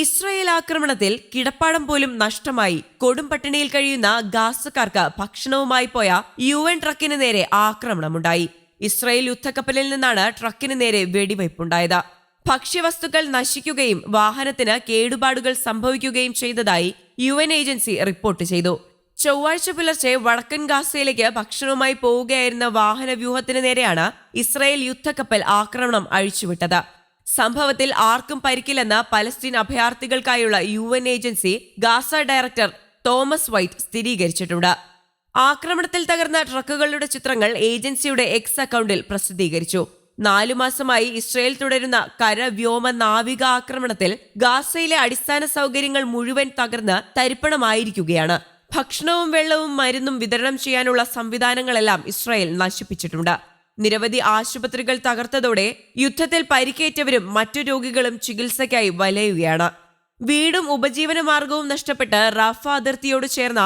Israel ആക്രമണത്തിൽ കിടപ്പാടം പോലും നഷ്ടമായി. കൊടും പട്ടിണിയിൽ കഴിയുന്ന ഗാസക്കാർക്ക് ഭക്ഷണവുമായി പോയ യു എൻ ട്രക്കിന് നേരെ ആക്രമണമുണ്ടായി. ഇസ്രായേൽ യുദ്ധക്കപ്പലിൽ നിന്നാണ് ട്രക്കിന് നേരെ വെടിവയ്പുണ്ടായത്. ഭക്ഷ്യവസ്തുക്കൾ നശിക്കുകയും വാഹനത്തിന് കേടുപാടുകൾ സംഭവിക്കുകയും ചെയ്തതായി യു എൻ ഏജൻസി റിപ്പോർട്ട് ചെയ്തു. ചൊവ്വാഴ്ച പുലർച്ചെ വടക്കൻ ഗാസയിലേക്ക് ഭക്ഷണവുമായി പോവുകയായിരുന്ന വാഹന വ്യൂഹത്തിന് നേരെയാണ് ഇസ്രായേൽ യുദ്ധക്കപ്പൽ ആക്രമണം അഴിച്ചുവിട്ടത്. സംഭവത്തിൽ ആർക്കും പരിക്കില്ലെന്ന് Palestine അഭയാർത്ഥികൾക്കായുള്ള U N agency Gaza director Thomas White സ്ഥിരീകരിച്ചിട്ടുണ്ട്. ആക്രമണത്തിൽ തകർന്ന ട്രക്കുകളുടെ ചിത്രങ്ങൾ ഏജൻസിയുടെ എക്സ് അക്കൗണ്ടിൽ പ്രസിദ്ധീകരിച്ചു. നാലു മാസമായി ഇസ്രയേൽ തുടരുന്ന കര വ്യോമ നാവിക ആക്രമണത്തിൽ ഗാസയിലെ അടിസ്ഥാന സൗകര്യങ്ങൾ മുഴുവൻ തകർന്ന് തരിപ്പണമായിരിക്കുകയാണ്. ഭക്ഷണവും വെള്ളവും മരുന്നും വിതരണം ചെയ്യാനുള്ള സംവിധാനങ്ങളെല്ലാം ഇസ്രായേൽ നശിപ്പിച്ചിട്ടുണ്ട്. നിരവധി ആശുപത്രികൾ തകർത്തതോടെ യുദ്ധത്തിൽ പരിക്കേറ്റവരും മറ്റു രോഗികളും ചികിത്സയ്ക്കായി വലയുകയാണ്. വീടും ഉപജീവന മാർഗവും നഷ്ടപ്പെട്ട് റഫ അതിർത്തിയോട് ചേർന്ന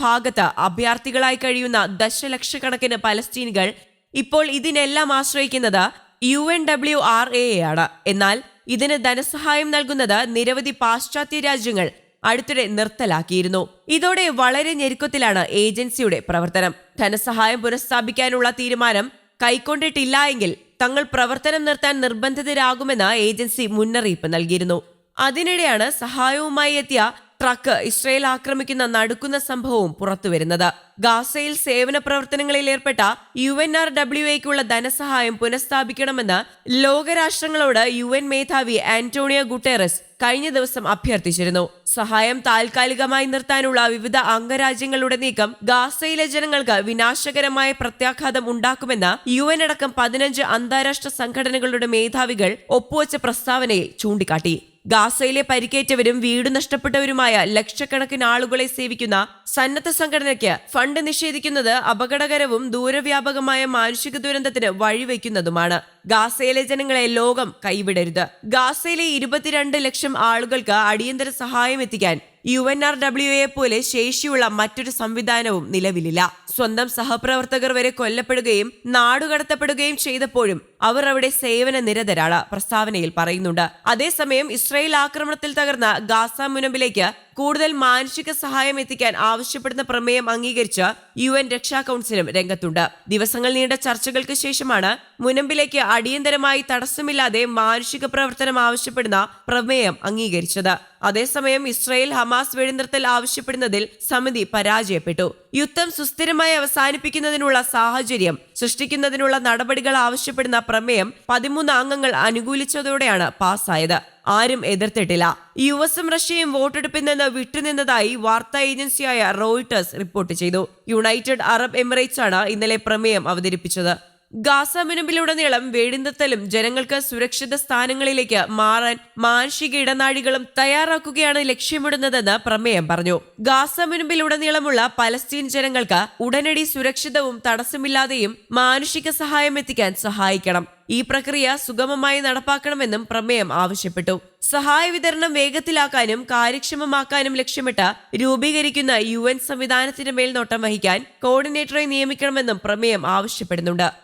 ഭാഗത്ത് അഭയാർത്ഥികളായി കഴിയുന്ന ദശലക്ഷക്കണക്കിന് പലസ്തീനികൾ ഇപ്പോൾ ഇതിനെല്ലാം ആശ്രയിക്കുന്നത് U N W R A ആണ് എന്നാൽ ഇതിന് ധനസഹായം നൽകുന്നത് നിരവധി പാശ്ചാത്യ രാജ്യങ്ങൾ അടുത്തിടെ നിർത്തലാക്കിയിരുന്നു. ഇതോടെ വളരെ ഞെരുക്കത്തിലാണ് ഏജൻസിയുടെ പ്രവർത്തനം. ധനസഹായം പുനഃസ്ഥാപിക്കാനുള്ള തീരുമാനം കൈക്കൊണ്ടിട്ടില്ല എങ്കിൽ തങ്ങൾ പ്രവർത്തനം നിർത്താൻ നിർബന്ധിതരാകുമെന്ന് ഏജൻസി മുന്നറിയിപ്പ് നൽകിയിരുന്നു. അതിനിടെയാണ് സഹായവുമായി എത്തിയ ട്രക്ക് ഇസ്രയേൽ ആക്രമിക്കുന്ന നടുക്കുന്ന സംഭവവും പുറത്തുവരുന്നത്. ഗാസയിൽ സേവന പ്രവർത്തനങ്ങളിൽ ഏർപ്പെട്ട യു എൻ ആർ ഡബ്ല്യു എക്കുള്ള ധനസഹായം പുനഃസ്ഥാപിക്കണമെന്ന് ലോകരാഷ്ട്രങ്ങളോട് യു എൻ മേധാവി ആന്റോണിയോ ഗുട്ടേറസ് കഴിഞ്ഞ ദിവസം അഭ്യർത്ഥിച്ചിരുന്നു. സഹായം താൽക്കാലികമായി നിർത്താനുള്ള വിവിധ അംഗരാജ്യങ്ങളുടെ നീക്കം ഗാസയിലെ ജനങ്ങൾക്ക് വിനാശകരമായ പ്രത്യാഘാതം ഉണ്ടാക്കുമെന്ന് യു എൻ അടക്കം പതിനഞ്ച് അന്താരാഷ്ട്ര സംഘടനകളുടെ മേധാവികൾ ഒപ്പുവച്ച പ്രസ്താവനയിൽ ചൂണ്ടിക്കാട്ടി. ഗാസയിലെ പരിക്കേറ്റവരും വീട് നഷ്ടപ്പെട്ടവരുമായ ലക്ഷക്കണക്കിന് ആളുകളെ സേവിക്കുന്ന സന്നദ്ധ സംഘടനയ്ക്ക് ഫണ്ട് നിഷേധിക്കുന്നത് അപകടകരവും ദൂരവ്യാപകമായ മാനുഷിക ദുരന്തത്തിന് വഴിവെക്കുന്നതുമാണ്. ഗാസയിലെ ജനങ്ങളെ ലോകം കൈവിടരുത്. ഗാസയിലെ ഇരുപത്തിരണ്ട് ലക്ഷം ആളുകൾക്ക് അടിയന്തര സഹായം എത്തിക്കാൻ U N R W A പോലെ ശേഷിയുള്ള മറ്റൊരു സംവിധാനവും നിലവിലില്ല. സ്വന്തം സഹപ്രവർത്തകർ വരെ കൊല്ലപ്പെടുകയും നാടുകടത്തപ്പെടുകയും ചെയ്തപ്പോഴും അവർ അവിടെ സേവന നിരതരാണ് പ്രസ്താവനയിൽ പറയുന്നുണ്ട്. അതേസമയം ഇസ്രായേൽ ആക്രമണത്തിൽ തകർന്ന ഗാസ മുനമ്പിലേക്ക് കൂടുതൽ മാനുഷിക സഹായം എത്തിക്കാൻ ആവശ്യപ്പെടുന്ന പ്രമേയം അംഗീകരിച്ച് യു എൻ രക്ഷാ കൌൺസിലും രംഗത്തുണ്ട്. ദിവസങ്ങൾ നീണ്ട ചർച്ചകൾക്ക് ശേഷമാണ് മുനമ്പിലേക്ക് അടിയന്തരമായി തടസ്സമില്ലാതെ മാനുഷിക പ്രവർത്തനം ആവശ്യപ്പെടുന്ന പ്രമേയം അംഗീകരിച്ചത്. അതേസമയം ഇസ്രയേൽ ഹമാസ് വെടിനിർത്തൽ ആവശ്യപ്പെടുന്നതിൽ സമിതി പരാജയപ്പെട്ടു. യുദ്ധം സുസ്ഥിരമായി അവസാനിപ്പിക്കുന്നതിനുള്ള സാഹചര്യം സൃഷ്ടിക്കുന്നതിനുള്ള നടപടികൾ ആവശ്യപ്പെടുന്ന പ്രമേയം പതിമൂന്ന് അംഗങ്ങൾ അനുകൂലിച്ചതോടെയാണ് പാസ്സായത് ആരും എതിർത്തിട്ടില്ല. യു എസും റഷ്യയും വോട്ടെടുപ്പിൽ നിന്ന് വിട്ടുനിന്നതായി വാർത്താ ഏജൻസിയായ റോയിട്ടേഴ്സ് റിപ്പോർട്ട് ചെയ്തു. യുണൈറ്റഡ് അറബ് എമിറേറ്റ്സ് ആണ് ഇന്നലെ പ്രമേയം അവതരിപ്പിച്ചത്. ഗാസ മുനമ്പിലുടനീളം വേടിന്തത്തലും ജനങ്ങൾക്ക് സുരക്ഷിത സ്ഥാനങ്ങളിലേക്ക് മാറാൻ മാനുഷിക ഇടനാഴികളും തയ്യാറാക്കുകയാണ് ലക്ഷ്യമിടുന്നതെന്ന് പ്രമേയം പറഞ്ഞു. ഗാസ മുനമ്പിലുടനീളമുള്ള പലസ്തീൻ ജനങ്ങൾക്ക് ഉടനടി സുരക്ഷിതവും തടസ്സമില്ലാതെയും മാനുഷിക സഹായം എത്തിക്കാൻ സഹായിക്കണം. ഈ പ്രക്രിയ സുഗമമായി നടപ്പാക്കണമെന്നും പ്രമേയം ആവശ്യപ്പെട്ടു. സഹായ വിതരണം വേഗത്തിലാക്കാനും കാര്യക്ഷമമാക്കാനും ലക്ഷ്യമിട്ട് രൂപീകരിക്കുന്ന യു എൻ സംവിധാനത്തിന് മേൽനോട്ടം വഹിക്കാൻ കോർഡിനേറ്ററെ നിയമിക്കണമെന്നും പ്രമേയം ആവശ്യപ്പെടുന്നുണ്ട്.